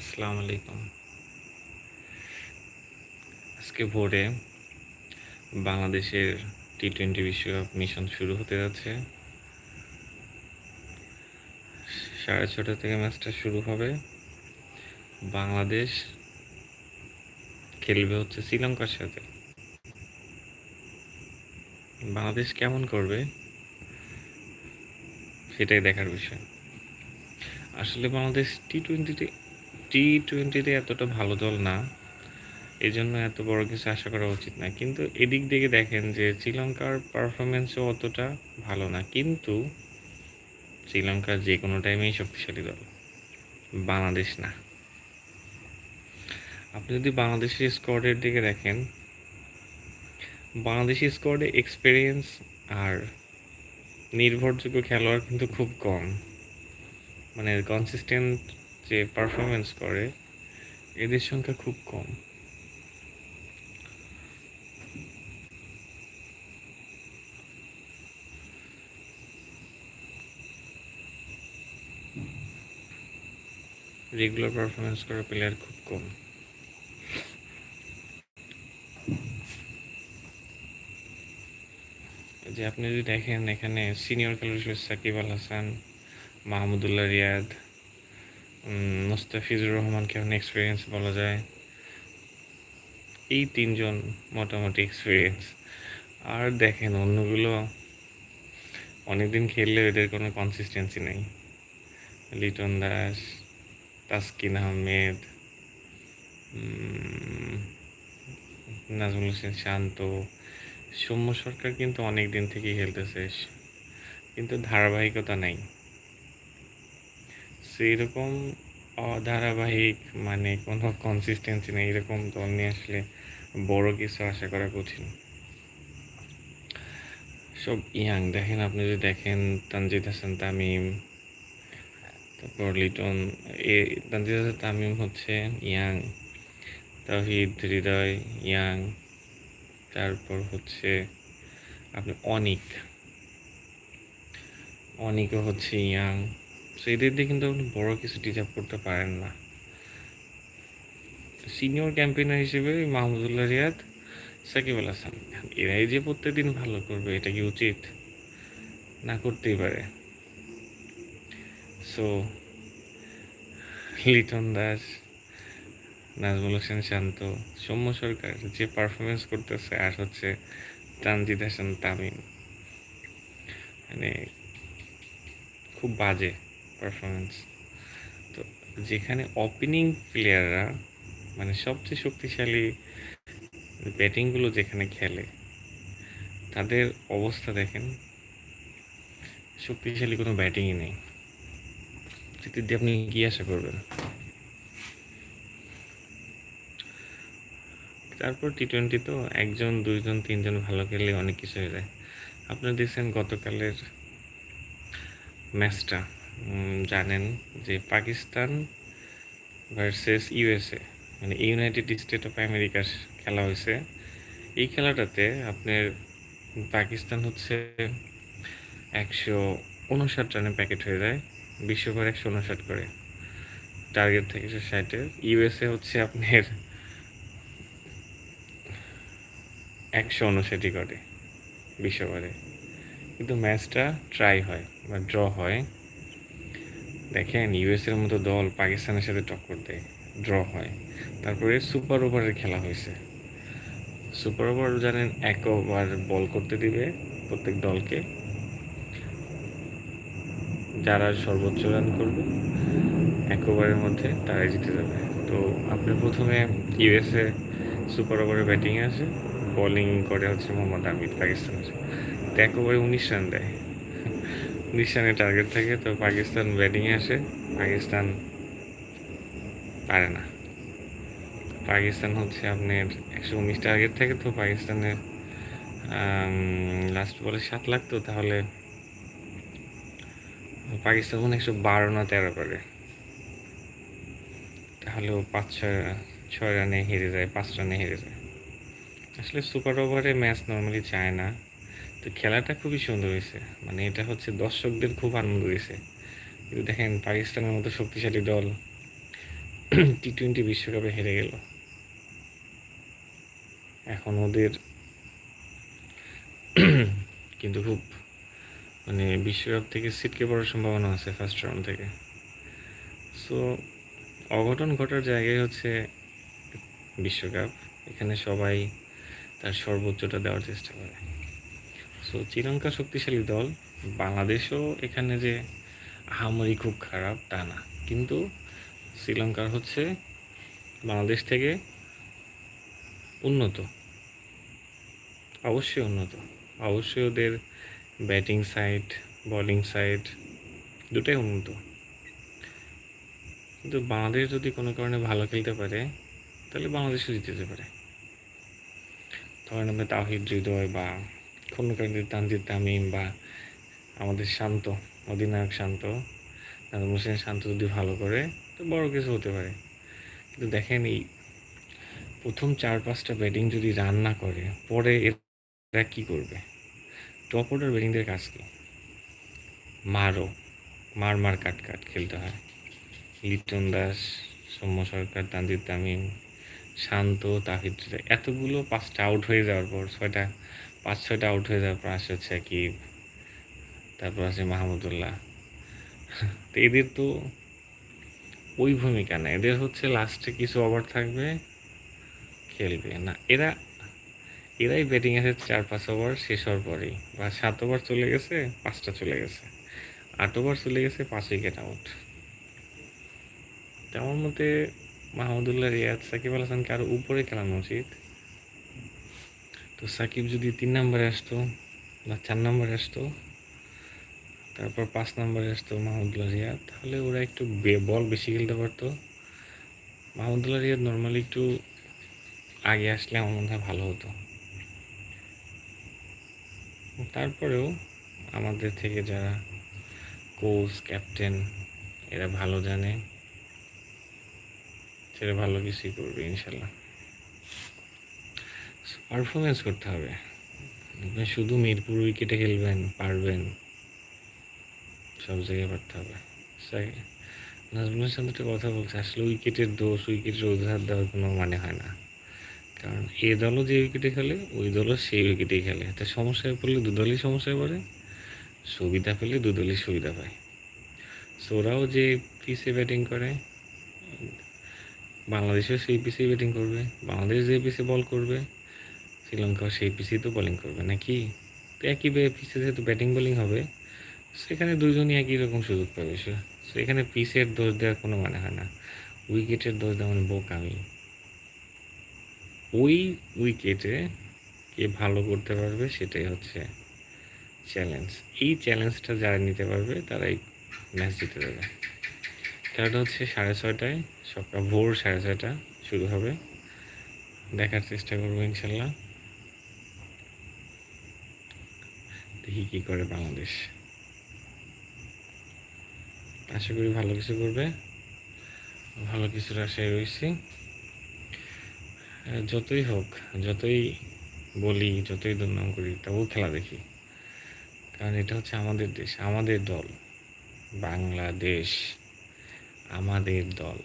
আসসালামু আলাইকুম। আজকে ভোরে বাংলাদেশের টি টোয়েন্টি বিশ্বকাপ মিশন শুরু হতে যাচ্ছে। সাড়ে ছটা থেকে ম্যাচটা শুরু হবে। বাংলাদেশ খেলবে হচ্ছে শ্রীলঙ্কার সাথে। বাংলাদেশ কেমন করবে সেটাই দেখার বিষয়। আসলে বাংলাদেশ টি টোয়েন্টিতে টি টোয়েন্টিতে এতটা ভালো দল না এই জন্য এত বড় কিছু আশা করা উচিত না। কিন্তু এদিক থেকে দেখেন যে শ্রীলঙ্কার পারফরমেন্সও অতটা ভালো না। কিন্তু শ্রীলঙ্কা যে কোনো টাইমেই শক্তিশালী দল। বাংলাদেশ না। আপনি যদি বাংলাদেশের স্কোয়াডের দিকে দেখেন, বাংলাদেশি স্কোয়াডে এক্সপিরিয়েন্স আর নির্ভরযোগ্য খেলোয়াড় কিন্তু খুব কম। মানে কনসিস্টেন্ট যে পারফরমেন্স করে, এদের সংখ্যা খুব কম। রেগুলার পারফরমেন্স করা প্লেয়ার খুব কম। যে আপনি যদি দেখেন এখানে সিনিয়র খেলোয়াড় সাকিব আল হাসান, মাহমুদুল্লাহ রিয়াদ মুস্তাফিজুর রহমানকে অনেক এক্সপিরিয়েন্স বলা যায়। এই তিনজন মোটামুটি এক্সপিরিয়েন্স আর দেখেন, অন্যগুলো অনেকদিন খেললে এদের কোনো কনসিস্টেন্সি নেই। লিটন দাস, তাসকিন আহমেদ নাজমুল হোসেন শান্ত। সৌম্য সরকার কিন্তু অনেক দিন থেকেই খেলতেছে। কিন্তু ধারাবাহিকতা নাই। সেই রকম অধারাবাহিক মানে কোনো কনসিস্টেন্সি নেই এরকম দল নিয়ে আসলে বড় কিছু আশা করা কঠিন। সব ইয়াং, দেখেন আপনি যদি দেখেন তানজিদ হাসান, তামিম, তারপর লিটন, এ তানজিদ হাসান, তামিম হচ্ছে ইয়াং, তাহিদ হৃদয় ইয়াং, তারপর হচ্ছে আপনি অনিক, অনিকও হচ্ছে ইয়াং। সো দিয়ে কিন্তু আপনি বড় কিছু ডিজার্ভ করতে পারেন না। সিনিয়র ক্যাম্পেইনার হিসেবে মাহমুদুল্লাহ রিয়াদ, সাকিব আল হাসান, এরাই যে প্রত্যেকদিন ভালো করবে, এটা কি উচিত? না করতেই পারে। সো লিটন দাস, নাজমুল হোসেন শান্ত, সৌম্য সরকার যে পারফরমেন্স করতেছে, আর হচ্ছে তানজিদ হাসান তামিম। মানে খুব বাজে। পারফরমেন্স তো যেখানে ওপেনিং প্লেয়াররা মানে সবচেয়ে শক্তিশালী ব্যাটিংগুলো যেখানে খেলে, তাদের অবস্থা দেখেন, শক্তিশালী কোনো ব্যাটিংই নেই। সেটি দিয়ে আপনি কি আশা করবেন? তারপর টি টোয়েন্টি তো একজন, দুইজন, তিনজন ভালো খেললে অনেক কিছু হয়ে যায়। আপনারা দেখছেন গতকালের ম্যাচটা জানেন যে পাকিস্তান ভার্সেস ইউএসএ মানে ইউনাইটেড স্টেট অফ আমেরিকার খেলা হয়েছে। এই খেলাটাতে আপনার পাকিস্তান হচ্ছে একশো উনষাট রানে প্যাকেট হয়ে যায়, বিশ্বভর একশো উনষাট করে। টার্গেট থেকে একশো ষাটের ইউএসএ হচ্ছে আপনার একশো উনষাটই করে বিশ্বভরে। কিন্তু ম্যাচটা ট্রাই হয় বা ড্র হয়। দেখেন, ইউএসের মতো দল পাকিস্তানের সাথে টক্কর দেয় ড্র হয়। তারপরে সুপার ওভারের খেলা হয়েছে। সুপার ওভার জানেন, এক ওভার বল করতে দিবে প্রত্যেক দলকে। যারা সর্বোচ্চ রান করবে, এক ওভারের মধ্যে তারাই জিতে যাবে। তো আপনি প্রথমে ইউএসএ সুপার ওভারে ব্যাটিংয়ে আসে বোলিং করে হচ্ছে মোহাম্মদ আমিদ পাকিস্তানের। তো এক ওভারে উনিশ রান দেয়। উনিশ রানের টার্গেট থাকে, তো পাকিস্তান ব্যাটিংয়ে আসে। পাকিস্তান পারে না। পাকিস্তান হচ্ছে আপনার একশো উনিশ টার্গেট থাকে, তো পাকিস্তানের লাস্ট বলে সাত লাগতো তাহলে পাকিস্তান মনে একশো বারো না তেরো করে। তাহলেও পাঁচ ছয় ছয় রানে হেরে যায়, পাঁচ রানে হেরে যায়। আসলে সুপার ওভারে ম্যাচ নর্মালি চায় না। তো খেলাটা খুবই সুন্দর হয়েছে। মানে এটা হচ্ছে দর্শকদের খুব আনন্দ হয়েছে কিন্তু দেখেন পাকিস্তানের মতো শক্তিশালী দল টি টোয়েন্টি বিশ্বকাপে হেরে গেল। এখন ওদের কিন্তু খুব মানে বিশ্বকাপ থেকে সিটকে পড়ার সম্ভাবনা আছে ফার্স্ট রাউন্ড থেকে। সো অঘটন ঘটার জায়গায় হচ্ছে বিশ্বকাপ। এখানে সবাই তার সর্বোচ্চটা দেওয়ার চেষ্টা করে। সো শ্রীলঙ্কা শক্তিশালী দল বাংলাদেশও এখানে যে আহামরি খুব খারাপ, তা না। কিন্তু শ্রীলঙ্কার হচ্ছে বাংলাদেশ থেকে উন্নত। অবশ্যই উন্নত। অবশ্যই ওদের ব্যাটিং সাইড, বলিং সাইড দুটাই উন্নত। কিন্তু বাংলাদেশ যদি কোনো কারণে ভালো খেলতে পারে, তাহলে বাংলাদেশও জিতে যেতে পারে। ধরেন আমরা তাহিদ হৃদয় বা কারণে তানজিদ তামিম বা আমাদের শান্ত, অধিনায়ক শান্ত, নাজমুল হোসেন শান্ত যদি ভালো করে, তো বড় কিছু হতে পারে। কিন্তু দেখেন এই প্রথম চার, পাঁচটা ব্যাটিং যদি রান না করে, পরে এরা কী করবে? টপ অর্ডার ব্যাটিংদের কাজ কি? মারও মার মার, কাট কাট খেলতে হয়। লিটন দাস, সৌম্য সরকার, তানজিদ তামিম, শান্ত, তাহিদ, এতগুলো পাঁচটা আউট হয়ে যাওয়ার পর ছয়টা পাঁচ ছয়টা আউট হয়ে যাওয়ার পর আসে হচ্ছে সাকিব তারপর আছে মাহমুদুল্লাহ। তো এদের তো ওই ভূমিকা না এদের হচ্ছে লাস্টে কিছু ওভার থাকবে, খেলবে। না, এরা, এরাই ব্যাটিং আছে চার পাঁচ ওভার শেষ হওয়ার পরেই। বা সাত ওভার চলে গেছে, পাঁচটা চলে গেছে। আট ওভার চলে গেছে, পাঁচ উইকেট আউট তেমন মতে মাহমুদুল্লাহ রিয়াজ সাকিব আল হাসানকে আরও উপরে খেলানো উচিত। তো সাকিব যদি তিন নম্বরে আসতো বা চার নম্বরে আসতো, তারপর পাঁচ নম্বরে আসতো মাহমুদুল্লাহ রিয়াদ, তাহলে ওরা একটু বল বেশি খেলতে পারতো। মাহমুদুল্লাহ রিয়াদ নর্মালি একটু আগে আসলে আমার মনে হয় ভালো হতো। তারপরেও আমাদের থেকে যারা কোচ ক্যাপ্টেন এরা ভালো জানে। সেটা ভালো কিছুই করবে, ইনশাল্লাহ। পারফরমেন্স করতে হবে। আপনি শুধু মিরপুর উইকেটে খেলবেন, পারবেন। সব জায়গায় পারতে হবে। নাজমুলের সাথে একটা কথা বলছে, আসলে উইকেটের দোষ উইকেটের অজুহাত দেওয়ার কোনো মানে হয় না। কারণ এ দলও যে উইকেটে খেলে, ওই দলও সেই উইকেটেই খেলে। তো সমস্যায় পড়লে দু দলই সমস্যায় পড়ে, সুবিধা পেলে দু দলই সুবিধা পায়। সো ওরাও যে পিসে ব্যাটিং করে, বাংলাদেশেও সেই পিসেই ব্যাটিং করবে, বাংলাদেশ যে পিসে বল করবে শ্রীলঙ্কাও সেই পিসেই তো বোলিং করবে নাকি? তো একই পিসে যেহেতু ব্যাটিং বোলিং হবে সেখানে দুজনই একই রকম সুযোগ পাবে সো এখানে পিসের দোষ দেওয়ার কোনো মানে হয় না। উইকেটের দোষ দেওয়া মানে বোকামি ওই উইকেটে কে ভালো করতে পারবে সেটাই হচ্ছে চ্যালেঞ্জ এই চ্যালেঞ্জটা যারা নিতে পারবে, তারাই ম্যাচ জিতে দেবে খেলাটা হচ্ছে সাড়ে ছয়টায়, সকাল ভোর সাড়ে ছয়টা শুরু হবে। দেখার চেষ্টা করব ইনশাল্লাহ। দেখি কী করে বাংলাদেশ। আশা করি ভালো কিছু করবে। ভালো কিছুর আশায় রয়েছি। যতই হোক, যতই বলি, যতই দুর্নাম করি, তবুও খেলা দেখি। কারণ এটা হচ্ছে আমাদের দেশ, আমাদের দল। বাংলাদেশ আমাদের দল।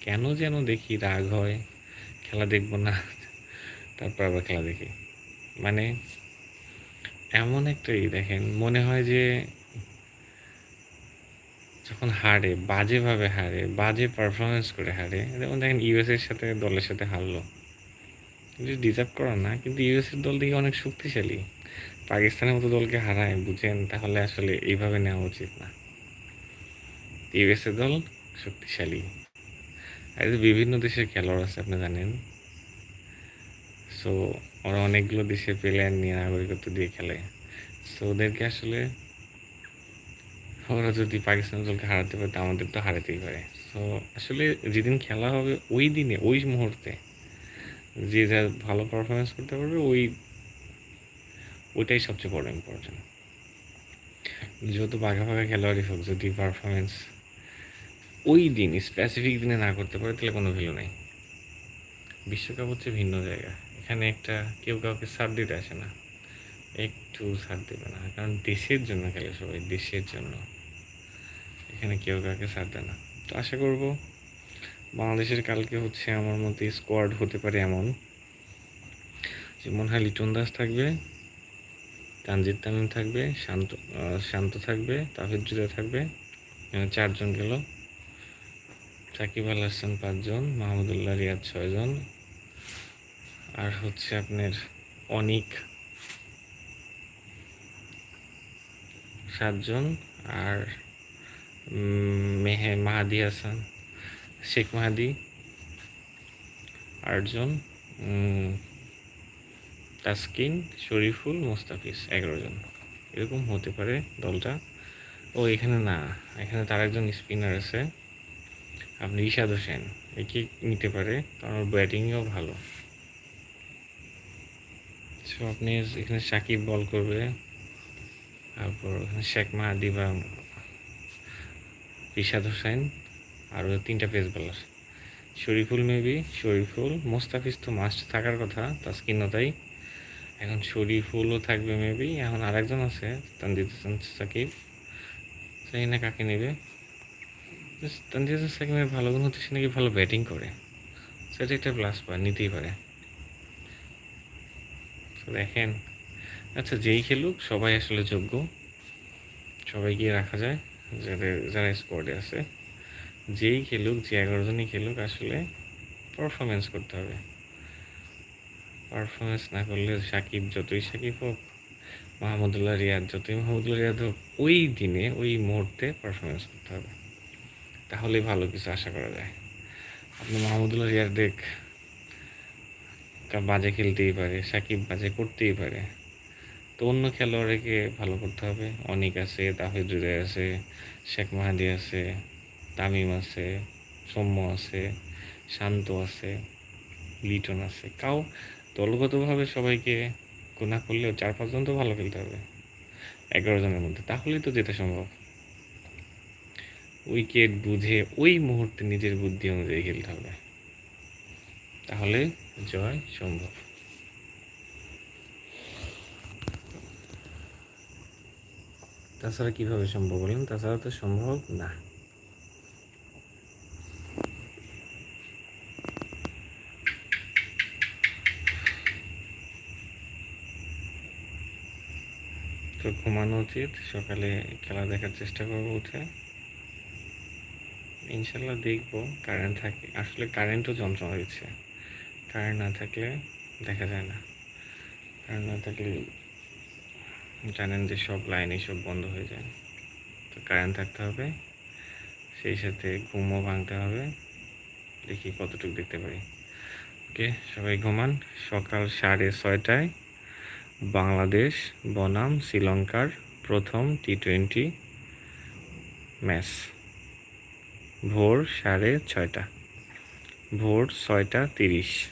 কেন যেন দেখি রাগ হয়, খেলা দেখব না, তারপর আবার খেলা দেখি। মানে এমন একটা ই দেখেন, মনে হয় যে যখন হারে, বাজেভাবে হারে, বাজে পারফরমেন্স করে হারে, যেমন দেখেন ইউএসের সাথে, দলের সাথে হারলো। এটা ডিজার্ভ করা না, কিন্তু ইউএসের দল দিকে অনেক শক্তিশালী। পাকিস্তানের মতো দলকে হারায়, বুঝেন? তাহলে আসলে এইভাবে নেওয়া উচিত না। ইউএসএ দল শক্তিশালী। আর বিভিন্ন দেশের খেলোয়াড় আছে, আপনি জানেন? সো ওরা অনেকগুলো দেশে প্লেয়ার নিয়ে নাগরিকত্ব দিয়ে খেলে। সো ওদেরকে আসলে ওরা যদি পাকিস্তান দলকে হারাতে পারে আমাদের তো হারাতেই পারে। সো আসলে যেদিন খেলা হবে, ওই দিনে, ওই মুহূর্তে যে যা ভালো পারফরমেন্স করতে পারবে, ওই, ওইটাই সবচেয়ে বড় ইম্পর্টেন্ট যেহেতু বাঘা ফাঁকা খেলোয়াড়ই হোক, যদি পারফরমেন্স ওই দিন স্পেসিফিক দিনে না করতে পারে, তাহলে কোনো ভ্যালু নেই। বিশ্বকাপ হচ্ছে ভিন্ন জায়গা। এখানে একটা কেউ কাউকে সাথ দিতে আসে না। একটু সাথ দেবে না, কারণ দেশের জন্য খেলে সবাই, দেশের জন্য। এখানে কেউ কাউকে সাথ দেয় না। তো আশা করব বাংলাদেশের কালকে হচ্ছে আমার মতে স্কোয়াড হতে পারে এমন। যে মনে হয় লিটন দাস থাকবে, তানজিদ তামিম থাকবে, শান্ত শান্ত থাকবে তাহিদ জুদা থাকবে চারজন গেল। সাকিব আল হাসান পাঁচজন, মাহমুদুল্লাহ রিয়াদ ছয়জন। আর হচ্ছে আপনার অনিক সাতজন আর মেহে, মাহাদি হাসান, শেখ মাহাদি আটজন তাসকিন, শরীফুল, মোস্তাফিজ এগারো জন। এরকম হতে পারে দলটা। ও, এখানে না, এখানে তার একজন স্পিনার আছে। আপনি ইশাদ হোসেন একে নিতে পারে? কারণ ব্যাটিংও ভালো। সো আপনি এখানে সাকিব বল করবে। তারপর ওখানে শেখ মাহাদি বা ইশাদ হোসেন আর তিনটা পেস বলার। শরীফুল মেবি, শরীফুল, মোস্তাফিজ তো মাস্ট থাকার কথা তাস্কিনও তাই। এখন শরীফুলও থাকবে মেবি, এখন আরেকজন আছে, তানজিদ হাসান, সাকিব। সেই না কাকে নেবে? তানজিদ হাসান সাকিবের ভালো গুণ হচ্ছে সে নাকি ভালো ব্যাটিং করে। সেটা একটা প্লাস পয়েন্ট নিতেই পারে। দেখেন। আচ্ছা যেই খেলুক, সবাই আসলে যোগ্য। সবাইকে রাখা যায়, যাদের, যারা স্কোয়াডে আছে। যেই খেলুক, যে এগারো জনই খেলুক, আসলে পারফরমেন্স করতে হবে। পারফরমেন্স না করলে সাকিব যতই সাকিব হোক, মাহমুদুল্লাহ রিয়াদ যতই মাহমুদুল্লাহ রিয়াদ হোক, ওই দিনে, ওই মুহূর্তে পারফরমেন্স করতে হবে। তাহলে ভালো কিছু আশা করা যায়। আপনি মাহমুদুল্লাহ রিয়াদ দেখ কা- বাজে খেলতেই পারে, সাকিব বাজে করতেই পারে। তো অন্য খেলোয়াড়কে ভালো করতে হবে। অনিক আছে, তাহিদ হৃদয় আছে, শেখ মাহাদি আছে, তামিম আছে, সৌম্য আছে, শান্ত আছে, লিটন আছে। কাউ দলগতভাবে সবাইকে গুণা করলেও চার পাঁচজন তো ভালো খেলতে হবে, এগারো জনের মধ্যে। তাহলেই তো যেতে সম্ভব। উইকেট বুঝে ওই মুহূর্তে নিজের বুদ্ধি অনুযায়ী খেলতে হবে। তাহলে জয় সম্ভব। তাছাড়া কীভাবে সম্ভব বলেন? তাছাড়া তো সম্ভব না। তো ঘুমানো উচিত, সকালে খেলা দেখার চেষ্টা করব উঠে। ইনশাল্লাহ দেখব কারেন্ট থাকে আসলে কারেন্টও যন্ত্রণা দিচ্ছে কারেন্ট না থাকলে দেখা যায় না। কারেন্ট না থাকলে জানেন যে সব লাইনই সব বন্ধ হয়ে যায়। তো কারেন্ট থাকতে হবে, সেই সাথে ঘুমও ভাঙতে হবে। দেখি কতটুকু দেখতে পারি। ওকে, সবাই ঘুমান। সকাল সাড়ে ছয়টায় বাংলাদেশ, বনাম, শ্রীলঙ্কার প্রথম টি টোয়েন্টি ম্যাচ। ভোর সাড়ে ছয়টা। ভোর ছয়টা তিরিশ।